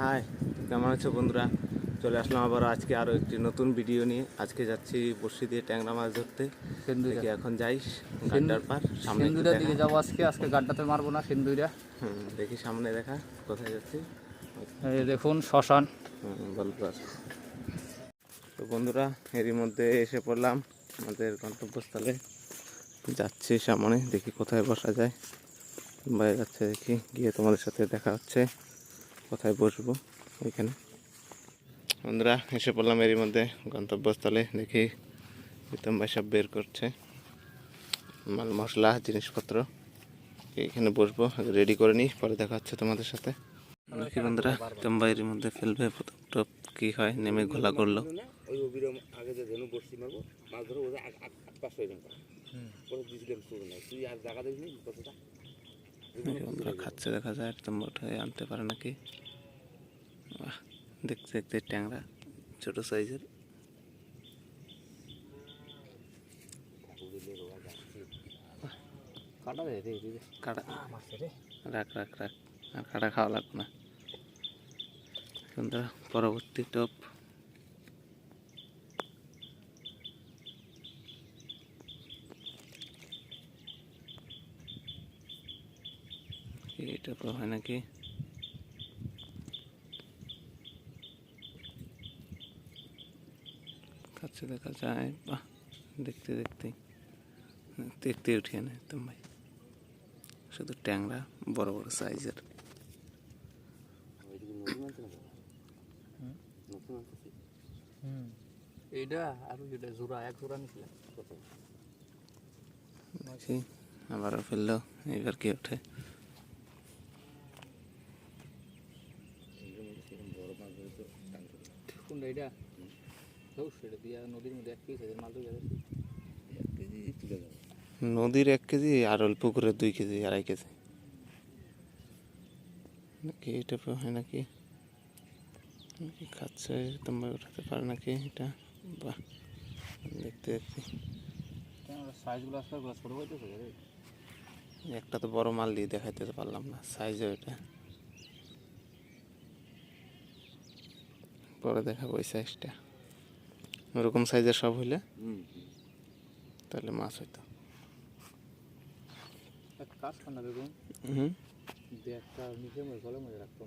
High কেমন আছো বন্ধুরা? চলে আসলাম আবার আজকে আরও একটি নতুন ভিডিও নিয়ে। আজকে যাচ্ছি বড়শি দিয়ে ট্যাংরা মাছ ধরতে। দেখি এখন যাইস গাড্ডার পার সামনে একটু সিন্দুরের দিকে যাব আজকে আজকে গাড্ডাতে মারবো না সিন্দুরা হুম, দেখি সামনে দেখা কোথায় যাচ্ছি। এই দেখুন শ্মশান। বলবার তো বন্ধুরা এরই মধ্যে এসে পড়লাম আমাদের গন্তব্যস্থলে। যাচ্ছি সামনে দেখি কোথায় বসা যায়। বাইরে যাচ্ছে দেখি গিয়ে তোমাদের সাথে দেখা হচ্ছে। কোথায় বসবো? ওইখানে। বন্ধুরা এসে পড়লাম এরই মধ্যে গন্তব্যস্থলে। দেখি প্রীতম ভাই সব বের করছে। মাল মশলা জিনিসপত্র। এখানে বসবো রেডি করে নিই পরে দেখা হচ্ছে তোমাদের সাথে। দেখি বন্ধুরা প্রীতম ভাই এর মধ্যে ফেলবে। প্রথম টপ কি হয় নেমে ঘোলা করল। আগে বন্ধুরা খাচ্ছে দেখা যায় একদম উঠে আনতে পারে নাকি? বাহ, দেখতে দেখতে ট্যাংরা ছোট সাইজের। কাটা রাখ রাখ রাখ। আর কাটা খাওয়া লাগবে না। বন্ধুরা পরবর্তী টপ এটা হয় নাকি? কাছে দেখা যায় বাহ দেখতে দেখতে। দেখতে উঠিয়ে নেয় একদম ভাই। শুধু ট্যাংরা বড় বড় সাইজের। না এইটা আর এটা জোড়া এক জোড়া নিছিলাম আবারও ফেলল এবার কি ওঠে এইগুলোর মধ্যে সেরকম বড় মাছ ধরে তো টান করে কোনটা এটা। এটা নদীর মধ্যে এক পিস আছে মাল কেজি যাবে নদীর এক কেজি আর ওই পুকুরের দুই কেজি আড়াই কেজি। নাকি এটা হয় নাকি? নাকি খাচ্ছে তোমরা উঠাতে পারে নাকি এটা? বাহ দেখতে দেখতে একটা তো বড় মাল দিয়ে দেখাইতে তো পারলাম না সাইজও ওইটা পরে দেখাবো ওই সাইজটা ওরকম সাইজের সব হইলে তাহলে মাছ হইতো। এক কাজ কর না বেগুন হুম। দিয়ে একটা নিচে মধ্যে জলের মধ্যে রাখতো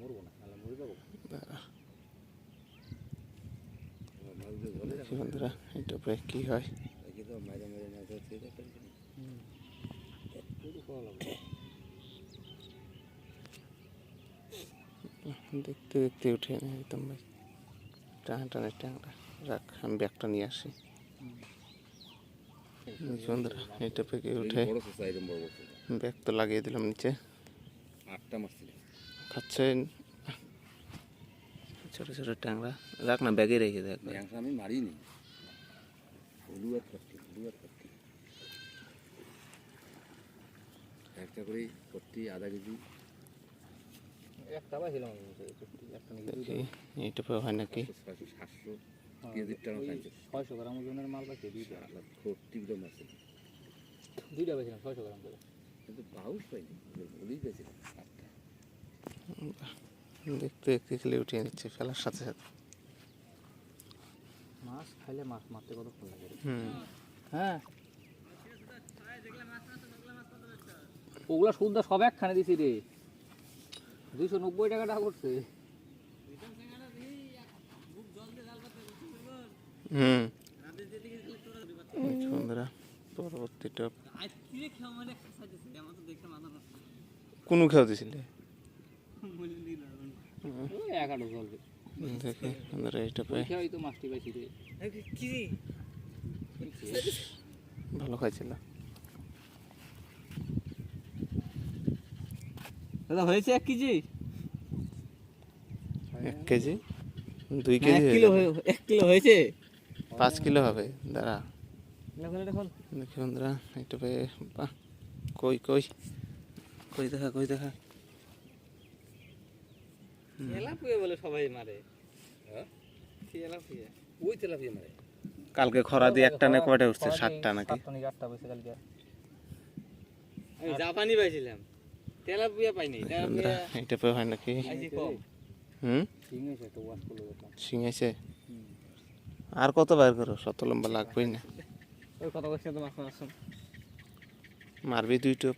মরবো না তাহলে মরে যাব। বন্ধুরা এটা প্রায় কি হয়? না দেখতে দেখতে উঠে এনে একদম ভাই টানা টানে ট্যাংরা রাখ আমি ব্যাগটা নিয়ে আসি। বন্ধুরা এটা পেকে উঠে। ব্যাগ তো লাগিয়ে দিলাম নিচে। আটটা মাছ ছিল খাচ্ছে ছোট ছোট ট্যাংরা। রাখ না ব্যাগে রেখে দেখ আমি মারিনি। একটা করে ফটকি আধা কেজি একটা পাইছিলাম আমি বলছি, একটা নাকি দুইটা দেখি এইটা হয় নাকি? ছয়শো সাতশো টাকা ছয়শো গ্রাম ওজনের মাল পাইছি দুইটা। আছে। দুইটা পাইছিলাম ছয়শো গ্রাম করে। কিন্তু পাউস পাইনি পেয়েছিলাম দেখতে দেখতে খেলে উঠিয়ে নিচ্ছে ফেলার সাথে সাথে। মাছ খাইলে মাছ মারতে কতক্ষণ লাগে হ্যাঁ? ওগুলা সুদ্ধা সব একখানে দিছি রে। দুইশো নব্বই টাকা টাকা করছে। হুম। কোনো খেয়াল দিছিলে? দেখি পাই। ভালো খাইছিল। দাদা হয়েছে এক কেজি? এক কেজি? দুই কেজি এক কিলো। এক কিলো হয়েছে? পাঁচ কিলো হবে দাঁড়া। দেখি বন্ধুরা এইটা পেয়ে বাহ কই কই? কই দেখা কই দেখা? বলে সবাই মারে। হ্যাঁ? ওই তেলাপিয়া মারে। কালকে খরা দিয়ে একটা না কয়টা উঠছে? সাতটা নাকি? আটটা পাইছে কালকে। আমি জাপানি পাইছিলাম। তেলাপুয়া পাইনি। পেয়ে হয় নাকি? হুম? শিং আছে আর কত বার করো? শত লম্বা লাগবেই না। ওই তো মাছ মারবি দুই টোপ।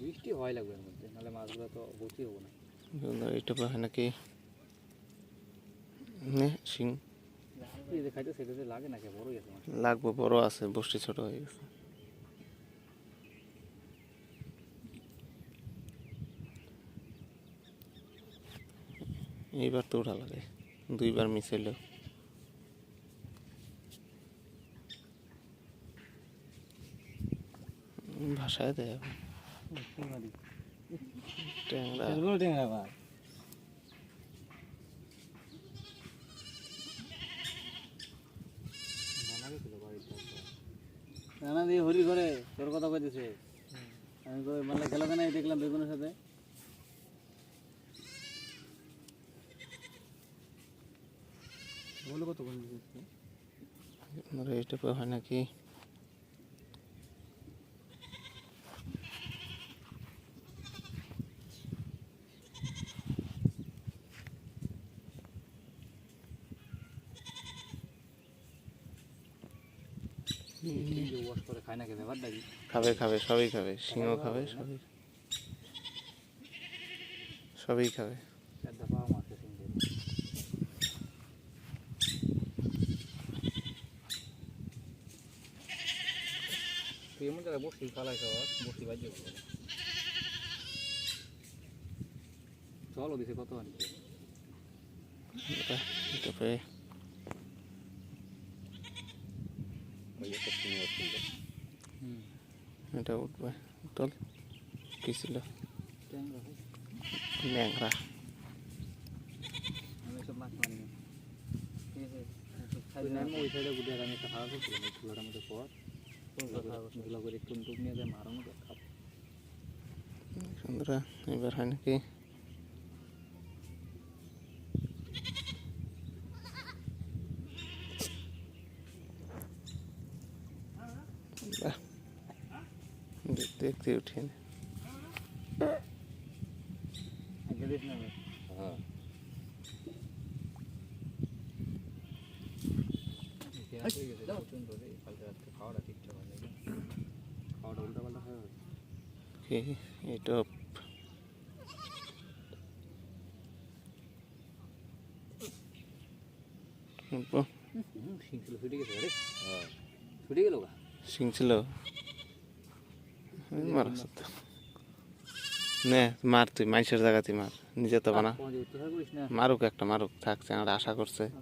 বৃষ্টি হয় লাগবে এর মধ্যে নাহলে মাছগুলো তো হব না। বন্ধুরা এই টোপে হয় নাকি? শিং লাগবো বড় আছে বসটি ছোট হয়ে গেছে। এইবার তো উঠা লাগে। দুইবার মিস হইল উম, ভাষায় দেয় ট্যাংরা। দিয়ে হরি ঘরে তোর কথা কইতেছে। আমি মানে গেল কেন দেখলাম বেগুনের সাথে। বলো কত আপনারা এই হয় নাকি? খাবে খাবে সবই খাবে। সিংহ খাবে সবই। সবই খাবে। জায়গায় বসি ফালাই সব বসি বাজিয়ে চলো দিছে কত আছে হুম। এটা উঠবে। উঠল। কি ছিল? ট্যাংরা আমি সব মাছ মারি ঠিক আছে ওই সাইডে গুটে আমি একটা করছিলাম মধ্যে পর। ধুলা করে একটু টুক নিয়ে যায় মারানো তো খাব সুন্দরা এবার হয় নাকি বাহ, দেখতে দেখতে উঠিয়ে নে। আগে দিস না আমি হ্যাঁ গ্যাস হয়ে গেছে প্রচণ্ড রে কালকে রাত্রে খাওয়াটা ঠিকঠাক হয় নাকি খাওয়াটা উল্টা পাল্টা খাওয়া হয় কি এটা শিং ছিল হ্যাঁ মার। নে মার তুই মাইসের জায়গাতে মার নিজে তো বানা। মারুক একটা মারুক থাকছে আমার আশা করছে। আর।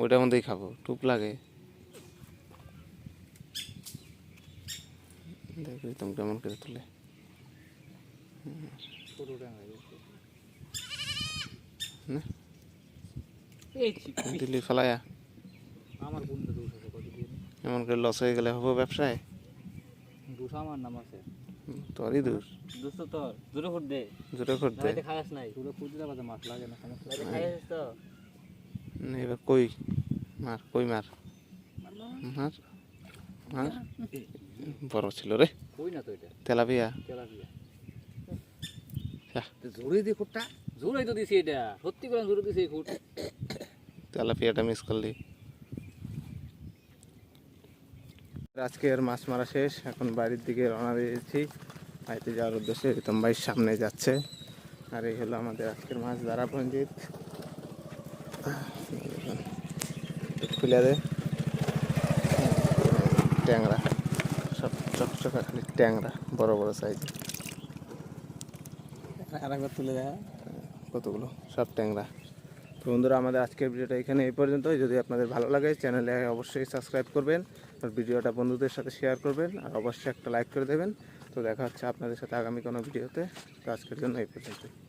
ওইটার মধ্যেই খাব টুপ লাগে। দেখবি তুমি কেমন করে তুলে। দিল্লি ফেলায়া এমন করে লস হয়ে গেলে হব ব্যবসায়? দোষ আমার নাম আছে। তোরই দূর। দোস্ত তোর দূরে ফুট দে। জোরে করতে খাস নাই। দূরে ফুট দিলে বাদে মাছ লাগে না সমস্যা তো। এবার কই? মার কই মার? মার মার। বড় ছিল রে। কই না তো এটা? তেলাপিয়া। তেলাপিয়া। হ্যাঁ। জোরে দিয়ে খুঁটটা। জোরেই তো দিছি এটা। সত্যি করে জোরে দিছি এই খুঁট। তেলাপিয়াটা মিস করলি। আজকের মাছ মারা শেষ। এখন বাড়ির দিকে রওনা দিয়েছি। বাড়িতে যাওয়ার উদ্দেশ্যে রিতম ভাই সামনে যাচ্ছে। আর এই হলো আমাদের আজকের মাছ দ্বারা পঞ্জিত খুলে দে। ট্যাংরা। সব চকচকা খালি ট্যাংরা বড় বড় সাইজ আরেকবার তুলে দেয় কতগুলো? সব ট্যাংরা। তো বন্ধুরা আমাদের আজকের ভিডিওটা এখানে এই পর্যন্তই। যদি আপনাদের ভালো লাগে চ্যানেলে অবশ্যই সাবস্ক্রাইব করবেন। আর ভিডিওটা বন্ধুদের সাথে শেয়ার করবেন। আর অবশ্যই একটা লাইক করে দেবেন। তো দেখা হচ্ছে আপনাদের সাথে আগামী কোনো ভিডিওতে। তো আজকের জন্য এই পর্যন্তই।